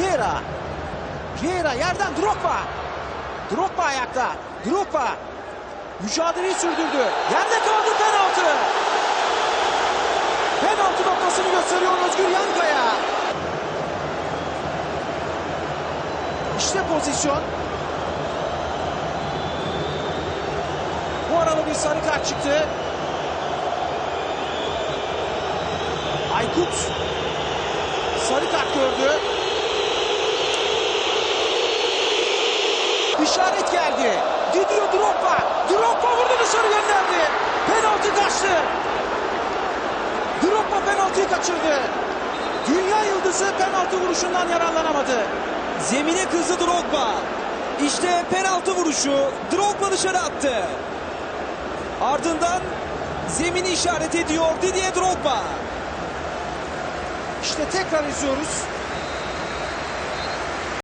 Vieira. Vieira yerden Drogba. Drogba ayakta. Drogba. Mücadeleyi sürdürdü. Yerde kaldı penaltı. Penaltı noktasını gösteriyor Özgür Yankaya. İşte pozisyon. Bu arada bir sarı kart çıktı. Aykut sarı kart gördü. İşaret geldi. Gidiyor Drogba. Drogba vurdu dışarı gönderdi. Penaltı kaçtı. Drogba penaltıyı kaçırdı. Dünya yıldızı penaltı vuruşundan yararlanamadı. Zemine kızdı Drogba. İşte penaltı vuruşu. Drogba dışarı attı. Ardından zemini işaret ediyor Didier Drogba. İşte tekrar izliyoruz.